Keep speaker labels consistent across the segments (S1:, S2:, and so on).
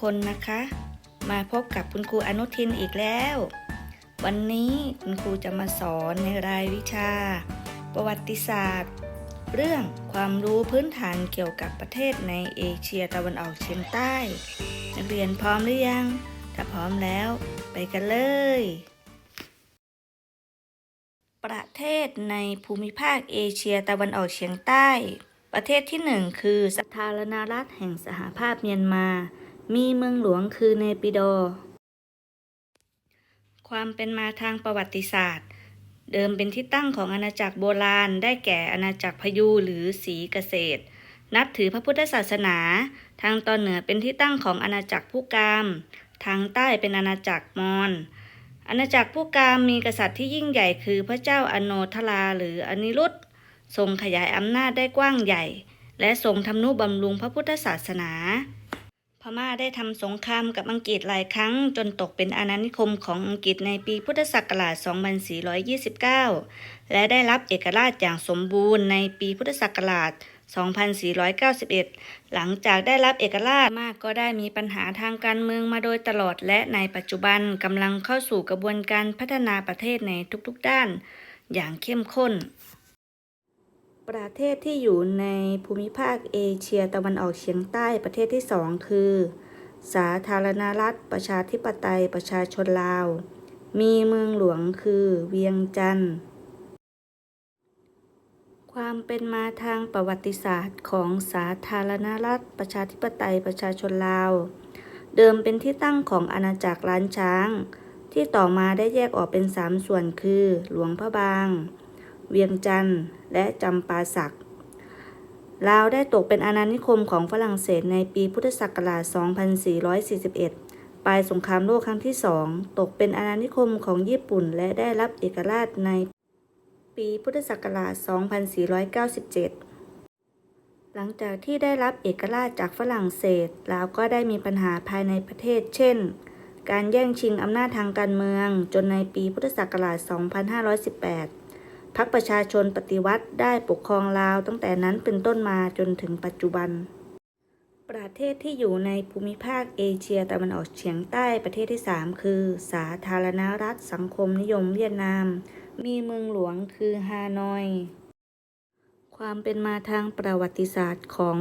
S1: คนนะคะ มาพบกับคุณครูอนุทินอีกแล้ว วันนี้คุณครูจะมาสอนในรายวิชา ประวัติศาสตร์ เรื่องความรู้พื้นฐานเกี่ยวกับประเทศในเอเชียตะวันออกเฉียงใต้ นักเรียนพร้อมหรือยัง ถ้าพร้อมแล้วไปกันเลย ประเทศในภูมิภาคเอเชียตะวันออกเฉียงใต้ประเทศที่หนึ่งคือสาธารณรัฐแห่งสหภาพเมียนมา มีเมืองหลวงคือเนปิโดความเป็นมาทางประวัติศาสตร์ เดิมเป็นที่ตั้งของอาณาจักรโบราณ ได้แก่อาณาจักรพยูหรือศรีเกษตร นับถือพระพุทธศาสนา ทางตอนเหนือเป็นที่ตั้งของอาณาจักรผู้กาม ทางใต้เป็นอาณาจักรมอญอาณาจักรผู้กามมีกษัตริย์ที่ยิ่งใหญ่คือพระเจ้าอโนทราหรืออนิรุตทรงขยายอำนาจได้กว้างใหญ่ และทรงทำนุบำรุงพระพุทธศาสนา พม่าได้ทำสงครามกับอังกฤษหลายครั้ง จนตกเป็นอาณานิคมของอังกฤษในปีพุทธศักราช 2429 และได้รับเอกราชอย่างสมบูรณ์ในปีพุทธศักราช 2491 หลังจากได้รับเอกราชมากก็ได้มีปัญหาทางการเมืองมาโดยตลอด และในปัจจุบันกำลังเข้าสู่กระบวนการพัฒนาประเทศในทุกๆด้าน อย่างเข้มข้น ประเทศที่อยู่ในภูมิภาคเอเชียตะวันออกเฉียงใต้ประเทศที่สองคือ สาธารณรัฐ ประชาธิปไตยประชาชนลาว มีเมืองหลวงคือเวียงจันทร์ความเป็นมาทางประวัติศาสตร์ของสาธารณรัฐ ประชาธิปไตยประชาชนลาว เดิมเป็นที่ตั้งของอาณาจักรล้านช้าง ที่ต่อมาได้แยกออกเป็นสามส่วนคือ หลวงพระบาง เวียงจันทร์ และจำปาสักลาวได้ตกเป็นอาณานิคมของฝรั่งเศสในปีพุทธศักราช 2441 ปลายสงครามโลกครั้งที่สอง ตกเป็นอาณานิคมของญี่ปุ่น และได้รับเอกราชในปีพุทธศักราช 2497 หลังจากที่ได้รับเอกราชจากฝรั่งเศส ลาวก็ได้มีปัญหาภายในประเทศ เช่น การแย่งชิงอำนาจทางการเมือง จนในปีพุทธศักราช 2518 พรรคประชาชนปฏิวัติได้ปกครองลาวตั้งแต่นั้นเป็นต้นมาจนถึงปัจจุบัน ประเทศที่อยู่ในภูมิภาคเอเชียตะวันออกเฉียงใต้ประเทศที่ 3 คือ สาธารณรัฐสังคมนิยมเวียดนาม มีเมืองหลวงคือฮานอย ความเป็นมาทางประวัติศาสตร์ของ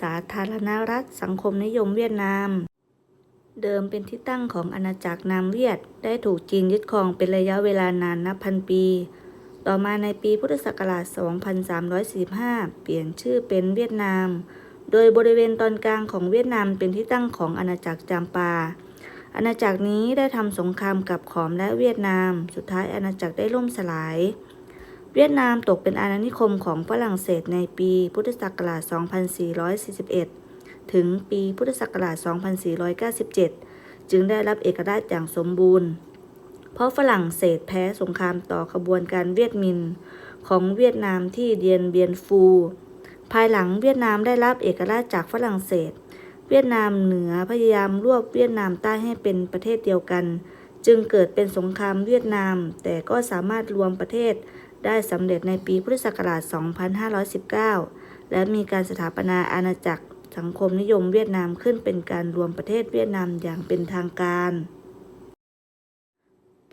S1: สาธารณรัฐสังคมนิยมเวียดนามเดิมเป็นที่ตั้งของอาณาจักรนามเวียด ได้ถูกจีนยึดครองเป็นระยะเวลานานนับพันปี ต่อมาในปีพุทธศักราช 2345 เปลี่ยนชื่อเป็นเวียดนาม โดยบริเวณตอนกลางของเวียดนามเป็นที่ตั้งของอาณาจักรจามปา อาณาจักรนี้ได้ทำสงครามกับขอมและเวียดนาม สุดท้ายอาณาจักรได้ล่มสลาย เวียดนามตกเป็นอาณานิคมของฝรั่งเศสในปีพุทธศักราช 2441 ถึงปีพุทธศักราช 2497 จึงได้รับเอกราชอย่างสมบูรณ์ เพราะฝรั่งเศสแพ้สงครามต่อขบวนการเวียดมินของเวียดนามที่เดียนเบียนฟู ภายหลังเวียดนามได้รับเอกราชจากฝรั่งเศส เวียดนามเหนือพยายามรวบเวียดนามใต้ให้เป็นประเทศเดียวกัน จึงเกิดเป็นสงครามเวียดนาม แต่ก็สามารถรวมประเทศได้สำเร็จในปีพุทธศักราช 2519 และมีการสถาปนาอาณาจักรสังคมนิยมเวียดนามขึ้นเป็นการรวมประเทศเวียดนามอย่างเป็นทางการ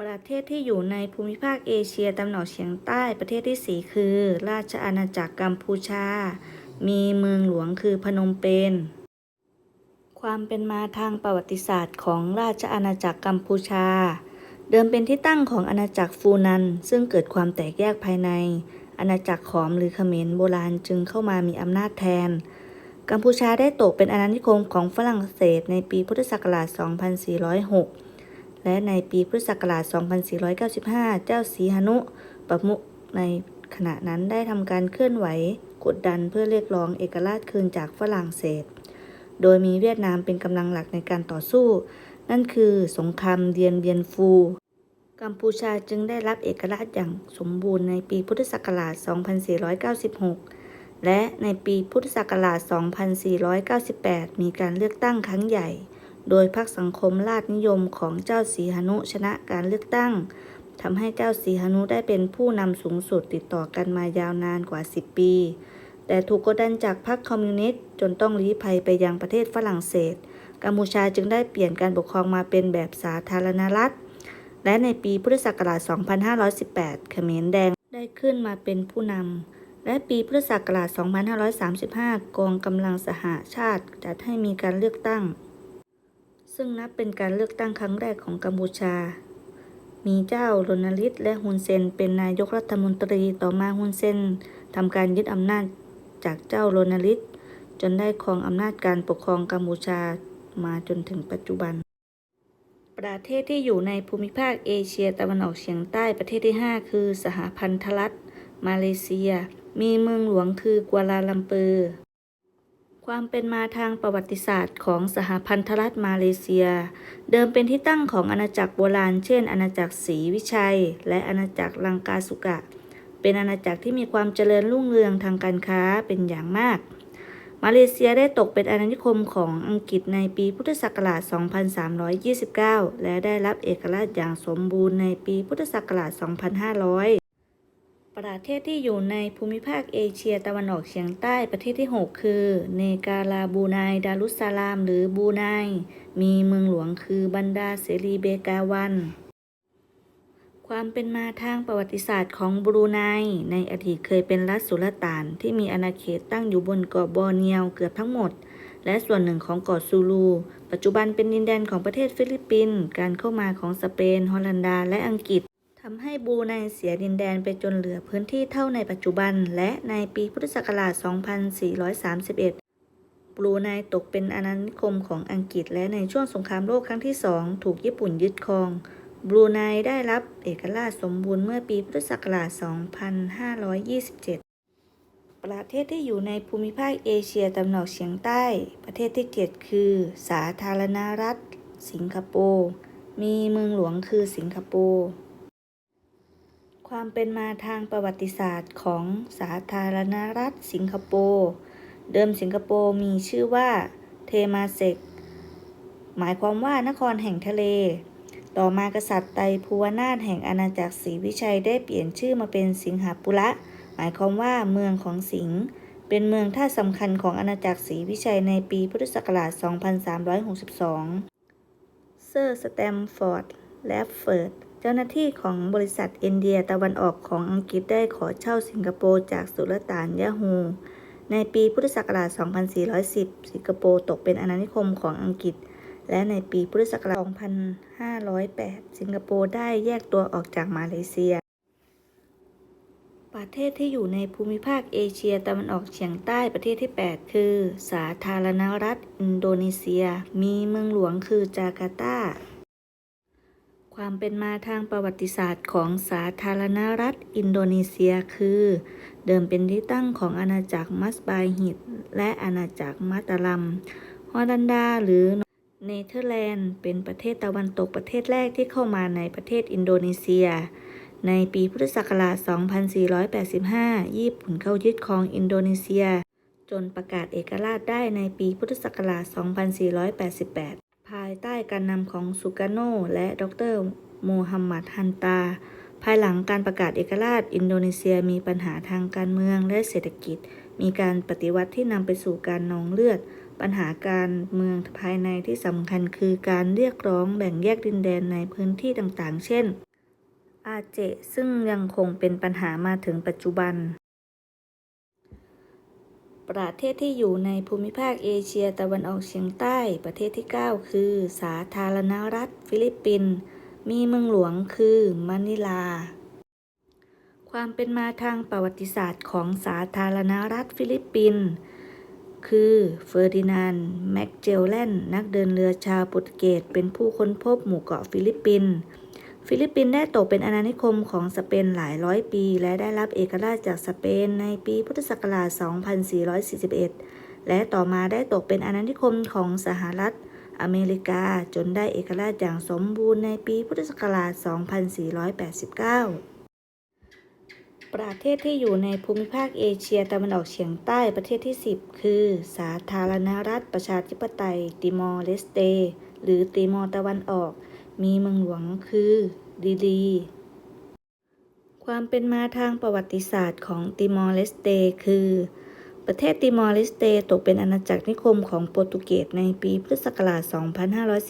S1: ประเทศที่อยู่ในภูมิภาคเอเชียตะวันออกเฉียงใต้ประเทศที่สี่คือ ราชอาณาจักรกัมพูชา มีเมืองหลวงคือพนมเปญความเป็นมาทางประวัติศาสตร์ของราชอาณาจักรกัมพูชา เดิมเป็นที่ตั้งของอาณาจักรฟูนัน ซึ่งเกิดความแตกแยกภายใน อาณาจักรขอมหรือเขมรโบราณจึงเข้ามามีอำนาจแทน กัมพูชาได้ตกเป็นอาณานิคมของฝรั่งเศสในปีพุทธศักราช 2406 และในปีพุทธศักราช 2495 เจ้าสีหนุประมุขในขณะนั้นได้ทำการเคลื่อนไหวกดดันเพื่อเรียกร้องเอกราชคืนจากฝรั่งเศส โดยมีเวียดนามเป็นกำลังหลักในการต่อสู้ นั่นคือสงครามเดียนเบียนฟู กัมพูชาจึงได้รับเอกราชอย่างสมบูรณ์ในปีพุทธศักราช 2496 และในปีพุทธศักราช 2498 มีการเลือกตั้งครั้งใหญ่ โดยพรรคสังคมราชนิยมของเจ้าสีหนุชนะการเลือกตั้งทำให้เจ้าสีหนุได้เป็นผู้นำสูงสุดติดต่อกันมายาวนานกว่า 10 ปี แต่ถูกกดดันจากพรรคคอมมิวนิสต์จนต้องลี้ภัยไปยังประเทศฝรั่งเศส กัมพูชาจึงได้เปลี่ยนการปกครองมาเป็นแบบสาธารณรัฐ และในปีพุทธศักราช 2518 เขมรแดงได้ขึ้นมาเป็นผู้นำ และปีพุทธศักราช 2535 กองกำลังสหชาติจัดให้มีการเลือกตั้ง ซึ่งนับเป็นการเลือกตั้งครั้งแรกของกัมพูชา มีเจ้าโรนาลิตและฮุนเซนเป็นนายกรัฐมนตรีต่อมาฮุนเซนทำการยึดอำนาจจากเจ้าโรนาลิตจนได้ครองอำนาจการปกครองกัมพูชามาจนถึงปัจจุบัน ประเทศที่อยู่ในภูมิภาคเอเชียตะวันออกเฉียงใต้ประเทศที่ 5 คือสหพันธรัฐ มาเลเซีย มีเมืองหลวงคือกัวลาลัมเปอร์ ความเป็นมาทางประวัติศาสตร์ของสหพันธรัฐมาเลเซีย เดิมเป็นที่ตั้งของอาณาจักรโบราณ เช่น อาณาจักรศรีวิชัย และอาณาจักรลังกาสุกะ เป็นอาณาจักรที่มีความเจริญรุ่งเรืองทางการค้าเป็นอย่างมาก มาเลเซียได้ตกเป็นอาณานิคมของอังกฤษในปีพุทธศักราช 2329 และได้รับเอกราชอย่างสมบูรณ์ในปีพุทธศักราช 2500 ประเทศที่อยู่ในภูมิภาคเอเชียตะวันออกเฉียงใต้ประเทศที่ 6 คือ เนกาลาบูไนดารุสซาลาม หรือบูไนมีเมืองหลวงคือบันดาเสรีเบกาวัน ความเป็นมาทางประวัติศาสตร์ของบรูไนในอดีตเคยเป็นรัฐสุลต่าน ที่มีอาณาเขตตั้งอยู่บนเกาะบอร์เนียวเกือบทั้งหมด และส่วนหนึ่งของเกาะซูลู ปัจจุบันเป็นดินแดนของประเทศฟิลิปปินส์การเข้ามาของสเปน ฮอลันดา และอังกฤษ ทำให้บูไนเสียดินแดนไปจนเหลือพื้นที่เท่าในปัจจุบัน และในปีพุทธศักราช 2431 บรูไนตกเป็นอาณานิคมของอังกฤษ และในช่วงสงครามโลกครั้งที่สองถูกญี่ปุ่นยึดครอง บรูไนได้รับเอกราชสมบูรณ์เมื่อปีพุทธศักราช 2527ประเทศที่อยู่ในภูมิภาคเอเชียตะวันออกเฉียงใต้ ประเทศที่7คือ สาธารณรัฐ สิงคโปร์ มีเมืองหลวงคือสิงคโปร์ ความเป็นมาทางประวัติศาสตร์ของสาธารณรัฐสิงคโปร์เดิมสิงคโปร์มีชื่อว่าเทมาเซกหมายความว่านครแห่งทะเล ต่อมากษัตริย์ไตภูวนาถแห่งอาณาจักรศรีวิชัยได้เปลี่ยนชื่อมาเป็นสิงหาปุระ หมายความว่าเมืองของสิงห์เป็นเมืองท่าสำคัญของอาณาจักรศรีวิชัยในปีพุทธศักราช 2362 เซอร์สแตมฟอร์ด แลฟเฟิร์ด จ้าหน้าที่ของบริษัทอินเดียตะวันออกของอังกฤษได้ขอเช่าสิงคโปร์จากสุลต่านยะฮู ในปีพุทธศักราช 2410 สิงคโปร์ตกเป็นอาณานิคมของอังกฤษ และในปีพุทธศักราช 2508 สิงคโปร์ได้แยกตัวออกจากมาเลเซีย ประเทศที่อยู่ในภูมิภาคเอเชียตะวันออกเฉียงใต้ประเทศที่ 8 คือ สาธารณรัฐอินโดนีเซีย มีเมืองหลวงคือจาการ์ตา ความเป็นมาทางประวัติศาสตร์ของสาธารณรัฐอินโดนีเซียคือ เดิมเป็นที่ตั้งของอาณาจักรมัสบาฮิดและอาณาจักรมัตตาลัมฮอลันดาหรือเนเธอร์แลนด์ เป็นประเทศตะวันตกประเทศแรกที่เข้ามาในประเทศอินโดนีเซีย ในปีพุทธศักราช 2485 ญี่ปุ่นเข้ายึดครองอินโดนีเซีย จนประกาศเอกราชได้ในปีพุทธศักราช 2488 ใต้การนำของสุกาโนและดรโมฮัมหมัดฮันตา ภายหลังการประกาศเอกราชอินโดนีเซียมีปัญหาทางการเมืองและเศรษฐกิจ มีการปฏิวัติที่นำไปสู่การนองเลือด ปัญหาการเมืองภายในที่สำคัญคือการเรียกร้องแบ่งแยกดินแดนในพื้นที่ต่างๆ เช่น อาเจซึ่งยังคงเป็นปัญหามาถึงปัจจุบัน ประเทศที่อยู่ในภูมิภาคเอเชียตะวันออกเฉียงใต้ประเทศที่ 9 คือ สาธารณรัฐ ฟิลิปปินส์มีเมืองหลวงคือมะนิลา ความเป็นมาทางประวัติศาสตร์ของสาธารณรัฐฟิลิปปินส์คือเฟอร์ดินานด์แมกเจลแลน นักเดินเรือชาวโปรตุเกสเป็นผู้ค้นพบหมู่เกาะฟิลิปปินส์ ฟิลิปปินส์ได้ตกเป็นอาณานิคมของสเปนหลายร้อยปี และได้รับเอกราชจากสเปนในปีพุทธศักราช 2441 และต่อมาได้ตกเป็นอาณานิคมของสหรัฐอเมริกาจนได้เอกราชอย่างสมบูรณ์ในปีพุทธศักราช 2489 ประเทศที่อยู่ในภูมิภาคเอเชียตะวันออกเฉียงใต้ประเทศที่ 10 คือ สาธารณรัฐประชาธิปไตยติมอร์เลสเต หรือติมอร์ตะวันออก มีเมืองหลวงคือดีลีความเป็นมาทางประวัติศาสตร์ของติมอร์เลสเตคือ ประเทศติมอร์เลสเตตกเป็นอาณาจักรนิคมของโปรตุเกสในปีพุทธศักราช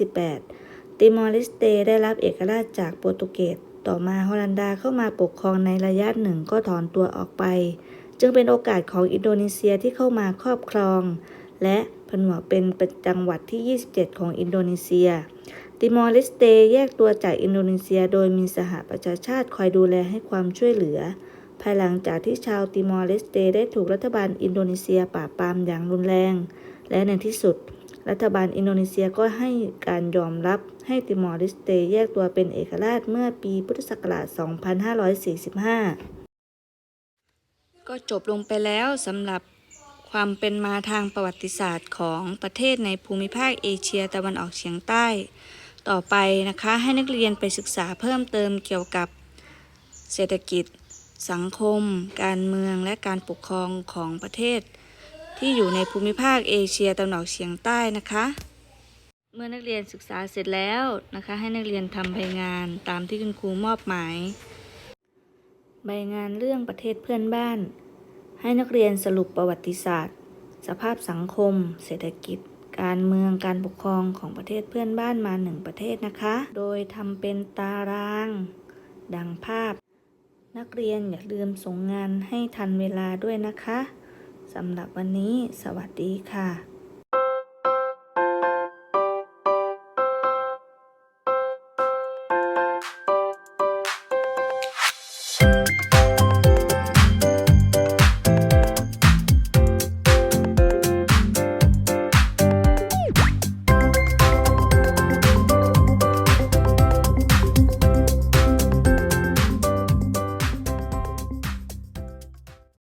S1: 2518 ติมอร์เลสเตได้รับเอกราชจากโปรตุเกสต่อมาฮอลันดาเข้ามาปกครองในระยะหนึ่งก็ถอนตัวออกไป จึงเป็นโอกาสของอินโดนีเซียที่เข้ามาครอบครอง และผนวกเป็นจังหวัดที่ 27 ของอินโดนีเซีย ติมอร์เลสเตแยกตัวจากอินโดนีเซีย โดยมีสหประชาชาติคอยดูแลให้ความช่วยเหลือ ภายหลังจากที่ชาวติมอร์เลสเตได้ถูกรัฐบาลอินโดนีเซียปราบปรามอย่างรุนแรง และในที่สุด รัฐบาลอินโดนีเซียก็ให้การยอมรับให้ติมอร์เลสเตแยกตัวเป็นเอกราชเมื่อปีพุทธศักราช 2545 ก็จบลงไปแล้วสำหรับความเป็นมาทางประวัติศาสตร์ของประเทศในภูมิภาคเอเชียตะวันออกเฉียงใต้ ต่อไปนะคะให้นักเรียนไปศึกษาเพิ่มเติมเกี่ยวกับเศรษฐกิจ สังคม การเมืองและการปกครองของประเทศ ที่อยู่ในภูมิภาคเอเชียตะวันออกเฉียงใต้นะคะ เมื่อนักเรียนศึกษาเสร็จแล้วนะคะ ให้นักเรียนทำใบงานตามที่คุณครูมอบหมาย ใบงานเรื่องประเทศเพื่อนบ้าน ให้นักเรียนสรุปประวัติศาสตร์ สภาพสังคม เศรษฐกิจ การเมืองการปกครองของประเทศเพื่อนบ้านมาหนึ่งประเทศนะคะ โดยทำเป็นตาราง ดังภาพ นักเรียนอย่าลืมส่งงานให้ทันเวลาด้วยนะคะสำหรับวันนี้สวัสดีค่ะ